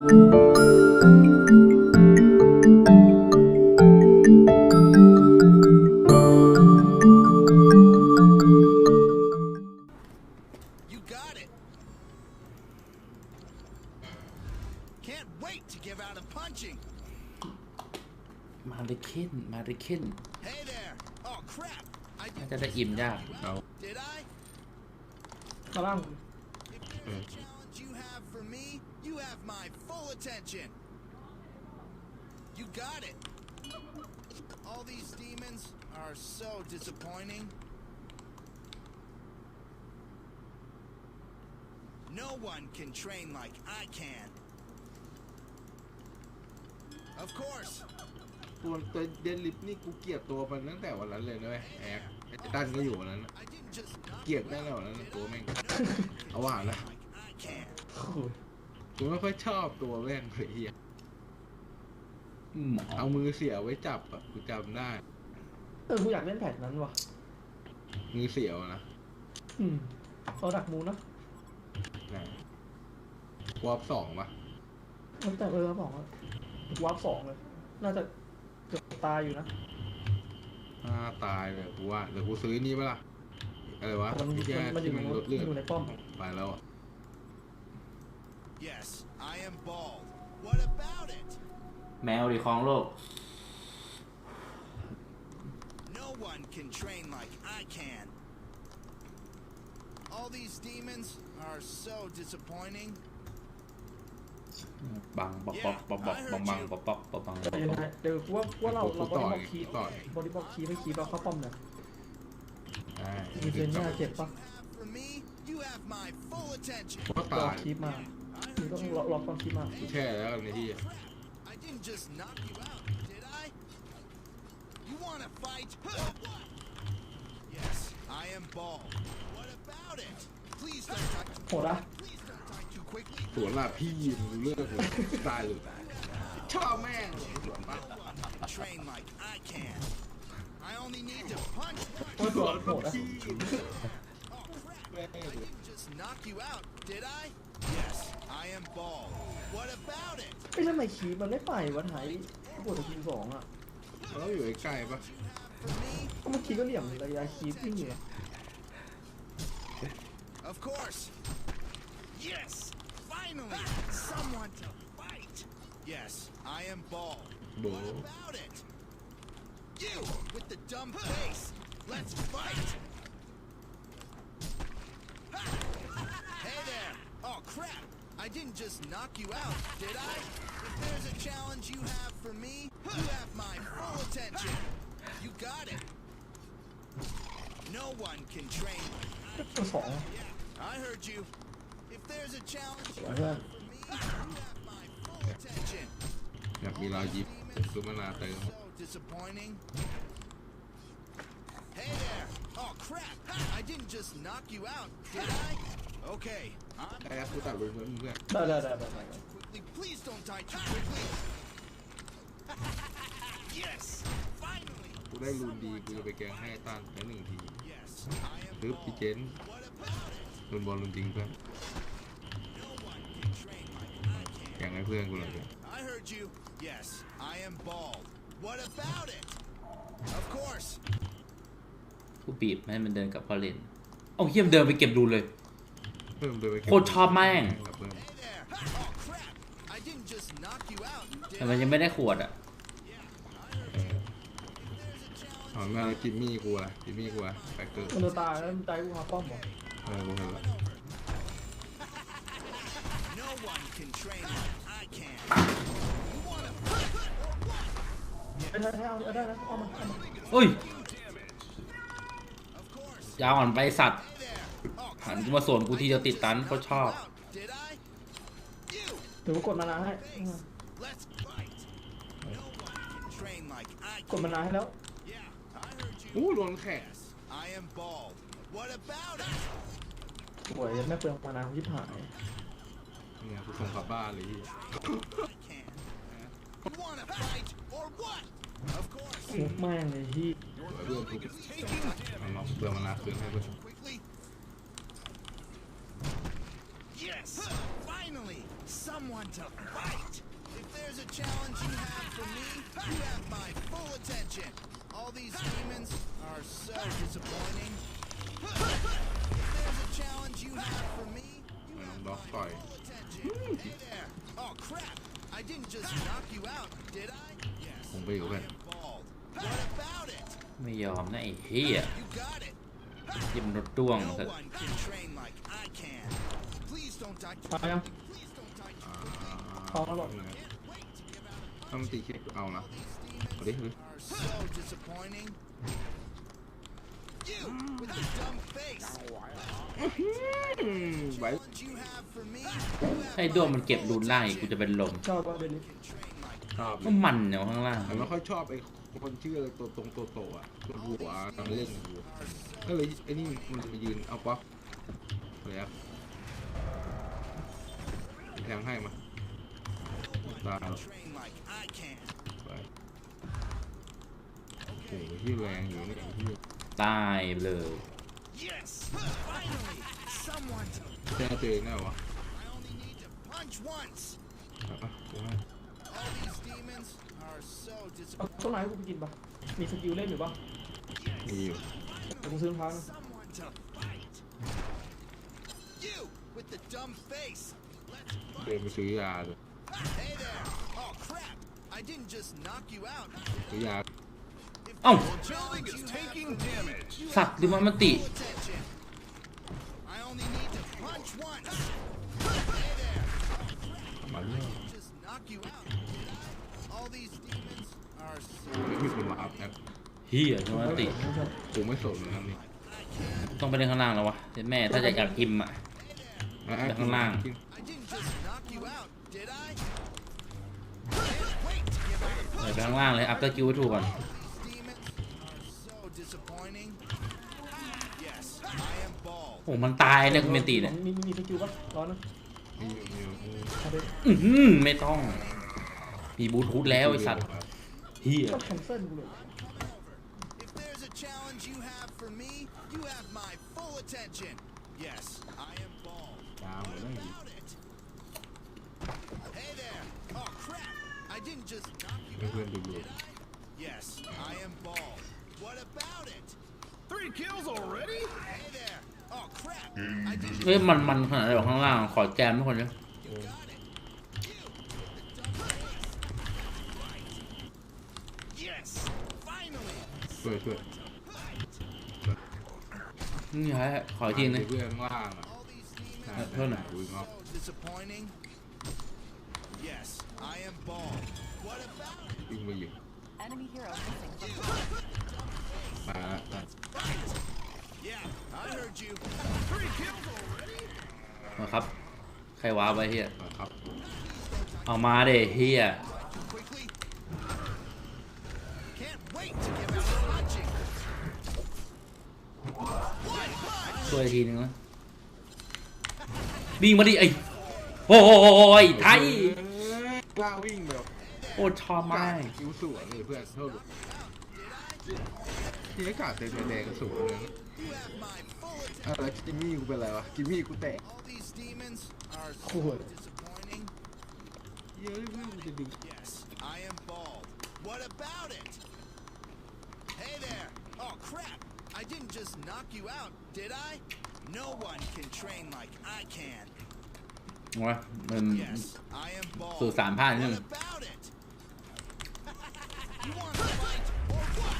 You got it. All these demons are so disappointing. No one can train like I can. Of course. ตัวตัวเดนลิฟนี่กูเกลียดตัวมันตั้งแต่วันนั้นเลยนะเว้ยแอกไอ้ตั้นก็อยู่วันนั้นน่ะ I didn't just knock เกลียดแน่นอนวันนั้นน่ะตัวแม่ง เอาว่านะ like I can. โอ้โหกูไม่ค่อยชอบตัวแม่งเลยเฮีย หมอเอามือเสียไว้จับอะกูจำได้ เออกูอยากเล่นแพทนั้นว่ะ มือเสียวนะอืมเขาดักมูนะนะวอร์ปสองปะมันแต่เออบอกว่าวาร์ปสองเลย น่าจะเกือบตายอยู่นะ อ่าตายเลยกูว่าเดี๋ยวกูซื้อนี่ปะล่ะอะไรวะมันไอ้เหี้ยมันอยู่ที่ในมันลดเลือดอยู่ในป้อม ไปแล้วอะ Yes, I am bald. What about it? แมวดีของโลก No one can train like I can. All these demons are so disappointing. บังปอกปอกปอกปอกบังบังปอกปอกปอกบังแต่ยังไงเดี๋ยวกูว่าว่าเราเราบต่ริอยบอกคีย์ต่อยบริบอกคีย์ไม่คีย์เราเข้าป้อมเนี่ยใช่มีเซนน่าเจ็บปะ Have for me, you have my full attention. ก็รอตายคีย์มามึงต้องรอรอก่อนคีย์มากูแช่แล้วกันในที่ I didn't just knock you out, did I? You want to fight? Yes, I am bald. What about it? Please don't touch. โหดอะ Please don't touch too quickly. สวนลาพี่มึงเลือกเลยตายเลยชอบแม่งสวนปะ No one can train like I can. I only need to punch. โหด สวน โหดอะ พี่ Oh crap! I didn't just knock you out, did I? Yes, I am bald. What about it? ไอ้ยทำไมคีย์มันไม่ไปวันไหนกูปวดคีย์สองอะเราอยู่ใกล้ๆปะ For me, ก็เมื่อกี้ก็เหลี่ยมระยะคีย์วิ่งอยู่ of course. Yes, finally, someone to fight. Yes, I am bald. Bald. What about it? You with the dumb face. Let's fight. Ha! Hey there. Oh crap! I didn't just knock you out, did I? If there's a challenge you have for me, you have my full attention. You got it. No one can train me. I heard you. If there's a challenge you have for me, you have my full attention. Nhập đi lo. Disappointing. Hey there. Oh crap! I didn't just knock you out, did I? Okay. I'm ไอ้กูตัดเลยเพื่อนเพื่อนได้ได้ได้ได้ได้ quickly. Please don't die too quickly. yes. Finally. กูได้รูนดีกูจะไปแกงให้ตันแค่หนึ่งที Yes. I am ปึ๊บพี่เจ bald. น What about it? รูนบอลรูนจริงเพื่อน No one can train like I can. แกงให้เพื่อนกูเลย I heard you. Yes, I am bald. What about it? Of course. กูบีบไม่ให้มันเดินกลับพอเลนเอาเฮียมนเดินไปเก็บดูเลยเพิ่มเลยไป โคตรชอบแม่งกับเพื่อน Hey there. Oh crap. I didn't just knock you out. แต่ Did มัน I? ยังไม่ได้ขวดอะ Yeah, I heard เออ there's a challenge. เอามาจิมมี่กูอะจิมมี่กูอะแฟกเตอร์มันจะตายแล้วมันตายกูหาป้อมเหรอเออกูเห็นละ No one can train like I can. You wanna or what? ได้ได้เอาเอาได้นะเอามาเอามาเฮ้ย Of course. ยาวอ่อนไปสัตว์ Hey there. Oh หัน crap. กูมาสวนกู I ทีเดียว didn't ติด just ตัน knock โคตรช you อบ out, Did I? You. เดี๋ยวกูกดมานาให้ Let's fight. No one can train like I กด can. มานาให้แล้ว Yeah, I heard you. อู้โดนแขก Yes, I am bald. What about it? โอ้ยยังไม่เปลืองมานายิบหายเนี่ยกูส่งกลับบ้านเลยที่ I can. You wanna fight or what? Of course. มุกแม่งเลยที่เพื่อนกูมันลองเพื่อนมานาคืนให้เ Yes, finally, someone to fight. If there's a challenge you have for me, you have my full attention. All these demons are so disappointing. If there's a challenge you have for me, you have Knock my fight. full attention. Hey there. Oh crap. I didn't just knock you out, did I? Yes. ผมไปอยู่เพื่อน Bald. What about it? ไม่ยอมนะไอ้เฮีย You got it. ยิมรถด้วง No สัตว์ one can train like I can. Please don't die. ตายยัง Please don't die. อ่าพอแล้วหรอ Wait to give out ถ้ามันตีคลิปเอานะเอาดิเอาดิ are so disappointing. You with the dumb face. อืมไว้ Challenge you have for me. You have ไอ้ด้วง my มันเก็บ full รูนล่างอีกกู attention. จะเป็นลมชอบว่าเดลิฟ Can train like ชอบก็มันเนาะข้างล่างแต่ไม่ค่อยชอบไอ้คนชื่ออะไรตัวตรงตัวโตอะตัวหัวตอนเล่นอยู่ก็เลยไอ้นี่มันจะไปยืนเอาป๊อปเลยครับ แทงให้มาตายแล้ว train like I can. ไปโอ้โหที่แรงอยู่เนี่ยที่ตายเลย Yes. Finally, someone to. แค่ตัวเองได้วะ I only need to punch once. อะอะเดี๋ยวให้ All these demons are so เอา disappointing. ต้นไม้กูไปกินปะมีสกิลเล่นอยู่ปะมีอยู่แต่กูซื้อรองเท้านะ Someone to fight. You with the dumb face. Let's เดินไปซื้อยาเลย Hey there! Oh crap! I didn't just knock you out. ซื้อยา If Oh. there's a challenge you have for me, you สัตว์ดิมันมันติ full attention. I only need to punch once. Hey there! มาเรื่อย Just knock you out, did I? All these demons are so ไม่มีคนมาอัพแอปเฮียดิมันติไม่ชอบผมไม่สนเลยนะนี่ต้องไปเล่นข้างล่างแล้ววะเดี๋ยวแม่ถ้าจะอยากอิมอะ อะอะไปข้างล่างกิน I didn't just knock you out, did I? Can't wait to give out a เดี๋ยว punch. ไปข้างล่างเลย อัพตะกิวให้ถูกก่อน These demons are so disappointing. Yes, I am bald. โอ้มันตายเนี่ยคุณเมนตีเนี่ยมีมีมีสกิลปะร้อนนะมีอยู่มีอยู่มีอยู่เอาไปอื้อหือไม่ต้อง มีบลูทูธแล้วไอ้สัตว์เฮียก็แคนเซิลกูเลย If there's a challenge you have for me, you have my full attention. Yes, I am bald. ยาวเลยนะ About it. Hey there. Oh crap! I didn't just knock you เพื่อน out, ๆดูดู did I? Yes, I am bald. What about it? Three kills already? Hey there. Oh crap! I didn't เฮ้ยมันมันขนาดไหนวะข้างล่างขอแจมทุกคนเลย You got it. You, the dumb face. Yes, finally. ช่วยช่วยนี่ฮะขออีกทีนึงเพื่อนข้างล่างอะ เท่าไหร่ดูครับ so disappointing. Yes, I am bald. What about it? วิ่งไปหยิบ Enemy hero missing from มาแล้วมา Yeah, I heard you. Three kills already? มาครับ ใครว้าไว้เฮียมาครับเอามาเดเฮีย Too quickly. Can't wait to give out a punching. One punch. ช่วยทีนึงนะ วิ่งมาดิไอ้โอ้ยไทยเอ้ยกล้าวิ่งแบบโอ้ชอบมากคิวสวยเลยเพื่อนเท่าไหร่ที่อากาศเต็มแดงๆสูงเลย You have my full attention. อะแล้วจิมมี่กูเป็นไรวะจิมมี่กูแตก All these demons are so Cool. disappointing. เยอะเพื่อนกูจะดึง Yes, I am bald. What about it? Hey there. Oh crap! I didn't just knock you out, did I? No one can train like I can. วะมัน Yes, I am bald. สื่อสารผ่านนึง What about it? you want to fight or what?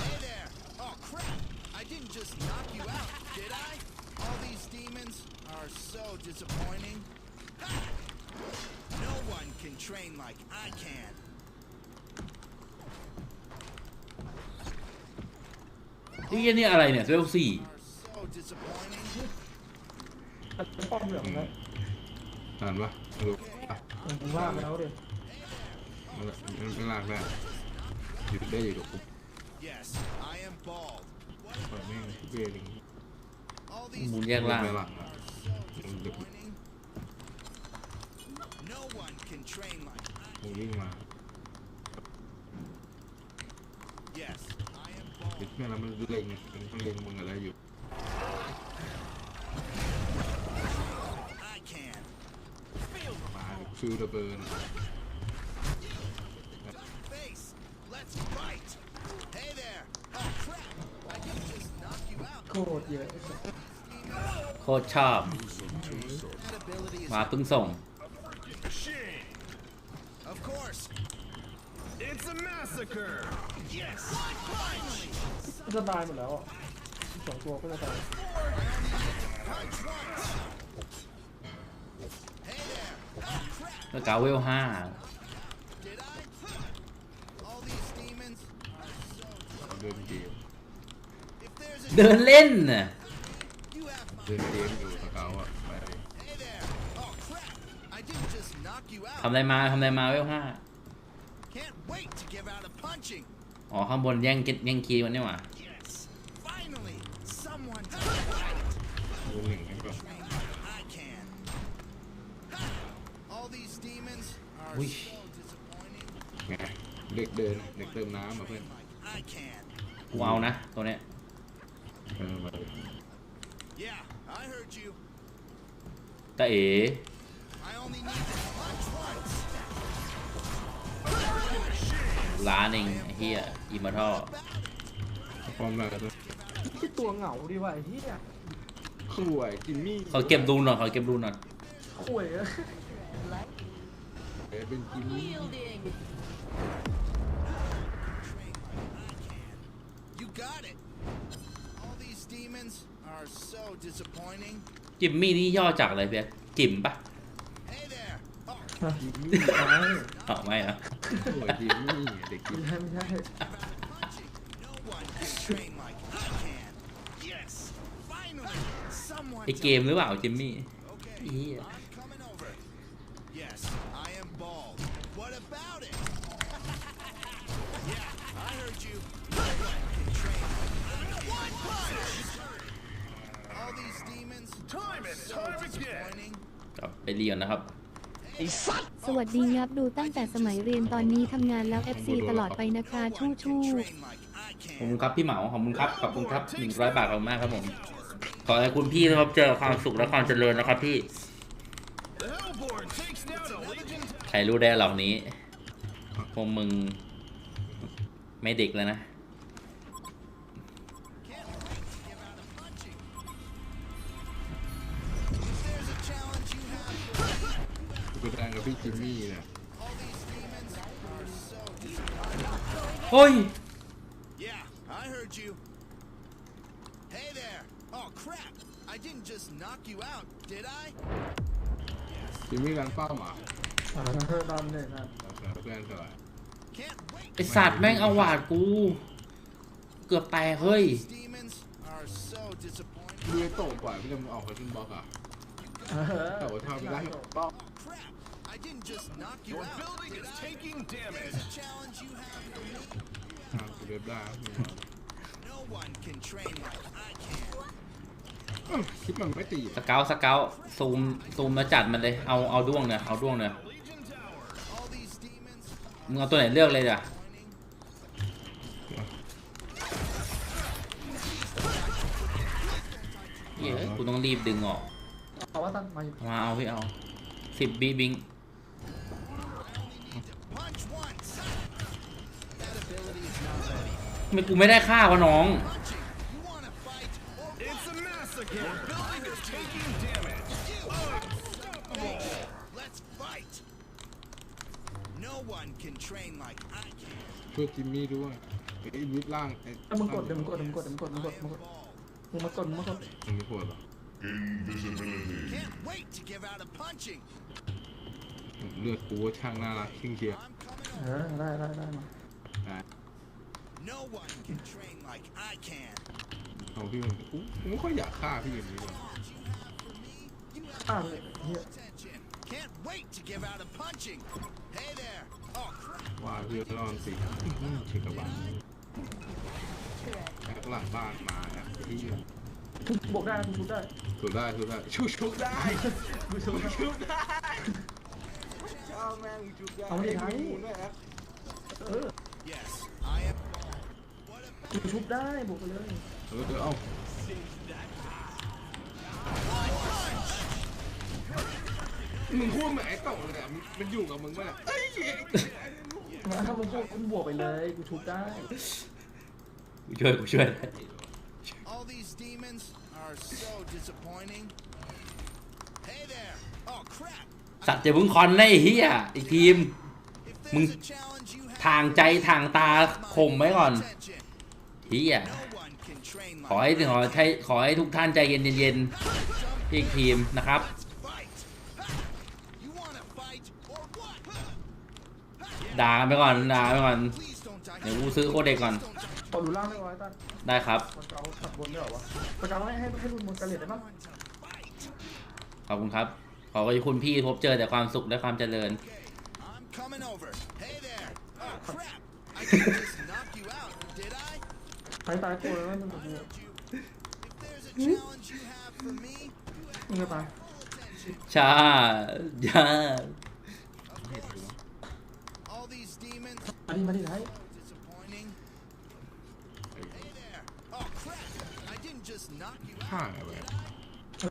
Hey there. Oh crap! I didn't just knock you out, did I? All these demons are so disappointing. No one can train like I can. นี่นี่อะไรเนี่ยเวลสี่ ป้อมเหลืองนะนานปะดูอะมึงล่ากมาแล้วเดี๋ยวมันมันไม่ลากได้หยุดได้อยู่กับกู Yes, I am bald. What ปล่อยแม่งเวลิง all these มูลแยกล่างไม่หลังอะ are so disappointing. No one can train like I มึงวิ่งมา Yes, I am เด็ก bald. แม่งแล้วมันเล็งมันเล็งมึงอะไรอยู่ just knock you out. โคตรเยอะไอ้สัสโคตรชอบ That ability is, มาเพิ่งส่ง Shame. of course. It's a massacre. Yes. Finally. มันจะตายหมดแล้วอะสองตัวก็จะตาย Punch once. Hey there. Oh crap! แล้วกาเวลห้า Did I? All these demons are so. เดินเกม If there's a เดินเล่นน่ะ you have my. เดินเกมอยู่สเกาอะไป Hey there. Oh crap! I didn't just knock you ทำ out. อะไรมาทำอะไรมาเวลห้า Can't wait to give out a punching. อ๋อข้างบนแย่งเก็ตแย่งคีย์มันนี่หว่า Yes. Finally, someone to fight. ดูหนึ่งให้ก่อน Train like I can. Ha! All these demons are Whoosh. so disappointing. ไงเด็กเดินเด็กเติมน้ำมาเพื่อน Train like I can. กูเอานะ ตัวเนี้ยเออมา Yeah, I heard you. ตาเอ๋ I only need to punch once. ล้านเองไอ้เฮียอิมมอร์ทัลพร้อมแล้วด้วยที่ตัวเหงาดีว่ะไอ้เหี้ยสวยจิมมี่เขาเก็บรูนหน่อยเขาเก็บรูนหน่อยข่วย อะเออเป็นจิมมี่ Train like I can. You got it. All these demons are so disappointing. จิมมี่นี่ย่อจากอะไรเพียจิมปะ Hey there. Oh, จิมมี่ไม่ใช่อ๋อไม่นะสวยจิมมี่เด็กจิมไม่ใช่ไม่ใช่ punching. No one can train like I can. Yes. Finally, someone ไอ to เกมหรือเปล่าจิมมี่ Okay, กลับไปเรียนนะครับ สวัสดีครับดูตั้งแต่สมัยเรียนตอนนี้ทำงานแล้ว FC ตลอดไปนะคะ No ชู่ one ชู่ can train like I ขอบ can. คุณครับพี่เหมาขอบคุณครับขอบคุณครับหนึ่งร้อยบาทขอบคุณมากครับผม ขอให้คุณพี่นะครับเจอความสุขและความเจริญนะครับพี่ The Hellborn takes down a Legion. ใครรู้ได้เหล่านี้พวกมึง ไม่เด็กแล้วนะ พี่จิมมี่เนี่ย all these demons are so disappointing. เฮ้ย Yeah, I heard you. Hey there. Oh crap. I didn't just knock you out, did I? จิมมี่รันเป้าหมาอ่าเธอดันเนี่ยนะเพื่อนสวย Can't wait. ไอสัตว์แม่งเอาหวาดกู เกือบแตกเฮ้ย These demons are so disappointing. ดูไอ้โตกว่าพี่จะมึงออกเขาขึ้นบล็อกอะเออแต่ว่าทำไม่ได้ Oh crap. I didn't just knock you Your out, building did is I? taking There's damage. a challenge you have for me. ทางกูเว็บได้ No one can train like I can. เอ้าคลิปมันไม่ตีสเกลสเกลซูมซูมมาจัดมันเลยเอาเอาด้วงเนี่ยเอาด้วงเนี่ย Legion Tower. All these demons มึงเอาตัวไหนเลือกเลยอะ disappointing. เหี้ยกูต้องรีบดึงออกเอาว่าตั้งมาอยู่มาเอาพี่เอาสิบบีบิง ไมกูไม่ได้ค่าวะน้อง Punching. You wanna fight or It's a massacre. Your building is taking damage. Let's fight. No one can train like I can. ช่วยจิมมี่ด้วยไอ้วิบล่างไอ้เดี๋ยวมึงกดเดี๋ยวมึงกดเดี๋ยวมึงกดเดี๋ยวมึงกดมึงกดมึงกด Ball. มึงมากดมึงมากดมันไม่ปวดหรอ Can't wait to give out a punching. เลือดกูว่าช่างน่ารักชิงเชียร์ I'm coming เอ over. อได้ได้ได้มา ได้ No one can train like I can. เอาพี่มันกูกูไม่ค่อยอยากฆ่าพี่อย่างนี้เลย What you have for me, you have อ่าเลยเฮีย attention. Can't wait to give out a punching. Hey there. Oh crap. ว่าพี่รอนสิอื้อเช็คกระบาดแอกหลังบ้านมาอะที่ทุบบวกได้ทุบทุบได้ชุบได้ชุบได้ชุบชุบได้ชุบชุบได้เจ้าแม่งชุบได้เอาดิไอ้ไอ้หมูด้วยนะเออ Yes, I am. What about กูทุบได้บวกไปเลยเออเดี๋ยวเอา you มึงพูดเหมือนไอ้โตะเลยอะมันมันอยู่กับมึงป่ะเนี่ยเอ้ยงั้นถ้ามึงพูดมึงบวกไปเลยกูชุบได้กูช่วยกูช่วย All these demons are so disappointing. Hey there. Oh crap. สัตว์จะพึ่งคอนได้ไอ้เฮียอีกทีม If มึง there's a challenge you have ทางใจทางตาข่มไว้ก่อน attention, เฮีย no one can train ขอ like ให้ขอให้ขอให้ทุกท่านใจเย็นเย็นๆอีกทีมนะครับ fight. You wanna fight or what? ด่ากันไปก่อนด่าไปก่อน Please don't die. เดี๋ยวกูซื้อโคเด็กก่อนขอดูล่างได้ไว้ตั้นได้ครับมันเกาขับบนได้เหรอวะมันเกาให้ให้ให้รุนบนกระเหลี่ยได้ปะขอบคุณครับ ขอให้คุณพี่พบเจอแต่ความสุขและความเจริญ ตายตายตัวเลยว่ามึงกับกู If there's a challenge you have for me, มึงจะตายชาญา all these demons มาดิมาดิไทย disappointing. Hey there. Oh crap. I didn't just knock you ฆ่า out. ไงวะ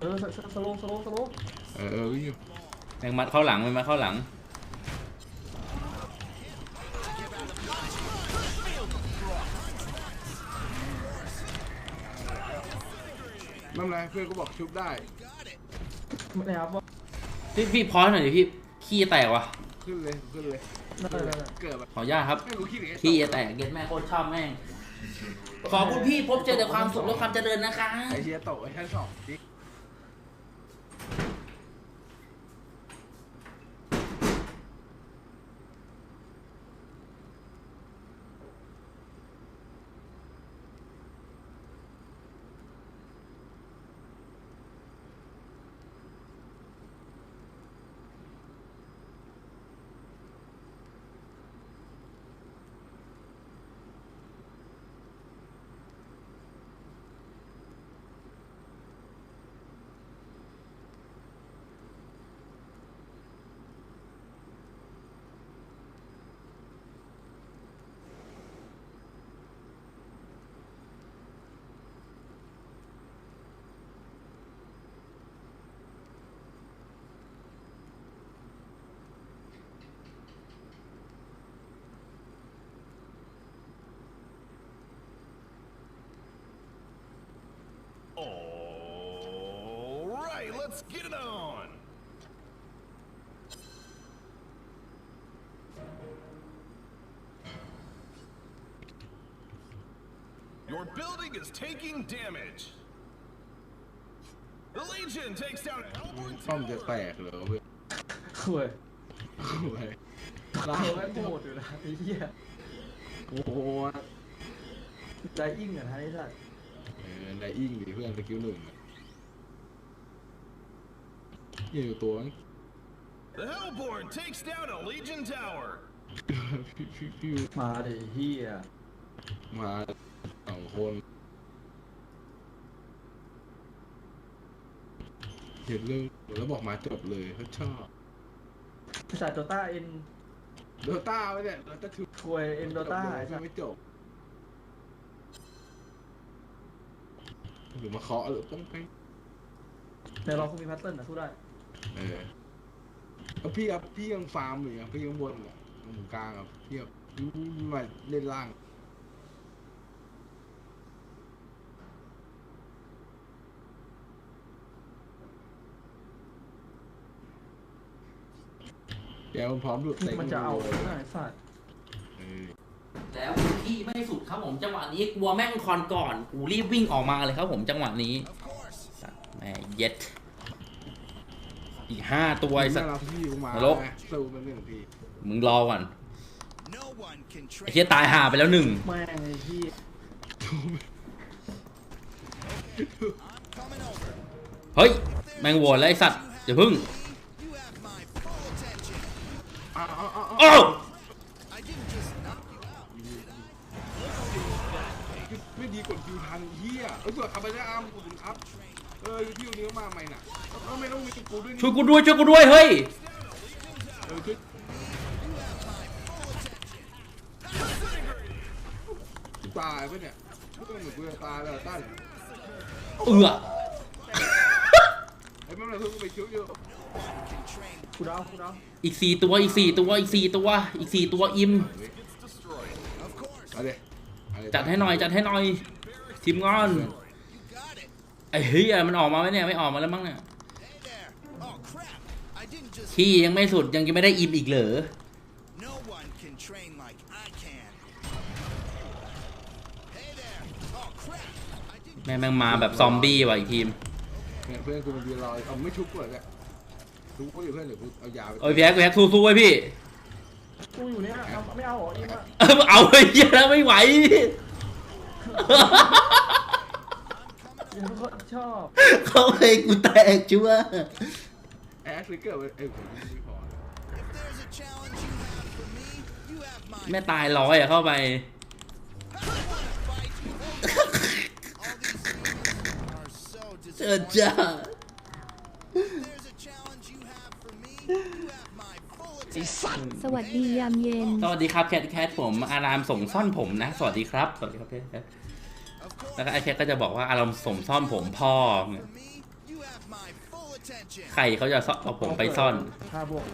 เออสสโลว์สโลว์สโลว์เออเออวิ่งอยู่แมงมัดเข้าหลังแมงมัดเข้าหลัง ไม่เป็นไรเพื่อนก็บอกชุบได้ Got it. ไม่ได้ครับว่าพี่พี่พอยหน่อยดิพี่ขี้แตกว่ะขึ้นเลยขึ้นเลยได้ได้ได้ เกิดแบบขออนุญาตครับ ไม่รู้ขี้หรือไอ้ขี้แตกเก็ตแม่โคตรชอบแม่งขอบคุณพี่พบเจอแต่ความสุขและความเจริญนะคะ ไอเชียโตะไอ้ชั้นสองจิ๊ก All right, let's get it on. Your building is taking damage. The Legion takes down Elborn ซ่อมจะแต Tower. กเหรอเพื่อนคุยโอ้ยเราแม่งโหดอยู่นะไอ้เหี้ยโอ้โหใจอิ่งอะไทยสัตว์เออไดอิงดิเพื่อนสกิลหนึ่งอะ เหี้ยอยู่ตัวมั้ง The Hellborn takes down a Legion Tower. พี่พี่พี่มาดิเหี้ยมาสองคนเห็นเรื่องแล้วบอกมาจบเลยเขาชอบภาษาโดต้าเอ็นโดต้าไว้เนี่ยโดต้าทูคุยเอ็นโดต้าไอ้สัตว์ไม่จบหรือมาเคาะหรือป้องไปในเราคงมีแพทเทิร์นนะสู้ได้ เออแล้วพี่ครับพี่ยังฟาร์มอยู่อะพี่ยังบนอะตรงกลางอะพี่แบบมาเล่นล่าง เดี๋ยวพร้อมหลุดเต็มันจะเอาเลยนะไอ้สัตว์เออแล้วพี่ไม่สุดครับผมจังหวะนี้กลัวแม่งคอนก่อนกูรีบวิ่งออกมาเลยครับผมจังหวะนี้ Of course. สัตว์แม่เย็ด อีกห้าตัวไอ้สัตว์เราพี่กูมานรกสู้มันหนึ่งทีมึงรอก่อน No one can ไอ้ train. เหี้ยตายห่าไปแล้วหนึ่งแม่งไอ้ที่ Coming over. เฮ้ยแม่งโหวตแล้วไอ้สัตว์อย่าพึ่ง You have my full attention. อ้าวอ้าวอ้าวโอ้ I didn't just knock you out, did I? ไม่ดีกดคิวทันเฮียเอ้ยสวัสดีครับอาจารย์อาร์มขอบคุณครับ เออพี่วันนี้ก็มาใหม่น่ะเออไม่ต้องมีกูด้วยนี่ช่วยกูด้วยช่วยกูด้วยเฮ้ยเออช่วยตายปะเนี่ยเพื่อนเหมือนกูจะตายแล้วตั้นเอือไอ้แม่งเลยเพิ่งไปคิวอยู่ one can train. กูดาวกูดาวอีกสี่ตัวอีกสี่ตัวอีกสี่ตัวอีกสี่ตัวอิม Of course. เอาเลยเอาเลยจัดให้หน่อยจัดให้หน่อยทีมงอน You got it. ไอ้เฮ้ยมันออกมาไหมเนี่ยไม่ออกมาแล้วมั้งเนี่ย Hey there. Oh crap. I didn't just. ขี้ยังไม่สุดยังจะไม่ได้อิมอีกเหรอ No one can train like I can. Hey there. Oh crap. I didn't. แม่งแม่งมาแบบซอมบี้ว่ะอีกทีมเนี่ยเพื่อนกูมันยืนรอเอาไม่ชุบกูเหรอเนี่ยชุบกูอยู่เพื่อนเดี๋ยวกูเอายาไปโอ้ยพี่แอ๊กพี่แอ๊กสู้ๆไว้พี่กูอยู่เนี่ยเอาไม่เอาเหรออีมาเออเอาไอ้เหี้ยแล้วไม่ไหว ยังไม่ค่อยชอบเขาเพลงกูแตกชัวร์แอสลิเกอร์เอ้ยผมไม่พอ If there's a challenge you have for me, you have mine. แม่ตายร้อยอะเข้าไป Fight. All these humans are so เจอจ้า If there's a challenge you have for me, you have my full attention. สวัสดียามเย็น สวัสดีครับแคทแคทผม อารามส่งซ่อนผมนะ สวัสดีครับ สวัสดีครับแคท แล้วก็ไอ้แคทก็จะบอกว่าอารามส่งซ่อนผมพ่อ For me, you have my full attention. ใครเขาจะซ่อนเอาผมไปซ่อน ห้าบวก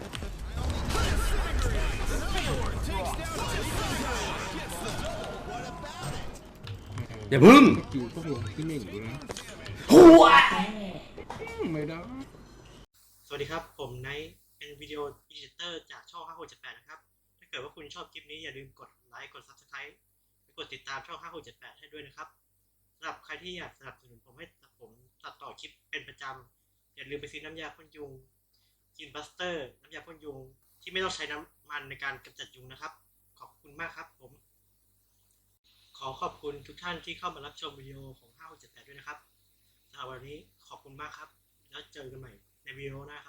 อย่าพึ่งคิวพวกมึงที่หนึ่งกูนะหัวไม่ได้สวัสดีครับ ผมไนท์เป็นวิดีโออีดิเตอร์จากช่อง 5678 นะครับ ถ้าเกิดว่าคุณชอบคลิปนี้อย่าลืมกดไลค์ กด Subscribe กดติดตามช่อง 5678 ให้ด้วยนะครับ สำหรับใครที่อยากสนับสนุนผมให้ผมตัดต่อคลิปเป็นประจำอย่าลืมไปซื้อน้ำยาพ่นยุงกินบัสเตอร์ น้ำยาพ่นยุง ที่ไม่ต้องใช้น้ำมันในการกำจัดยุงนะครับ ขอบคุณมากครับผม ขอขอบคุณทุกท่านที่เข้ามารับชมวิดีโอของ5678ด้วยนะครับสำหรับวันนี้ขอบคุณมากครับ แล้วเจอกันใหม่ในวิดีโอหน้าครับ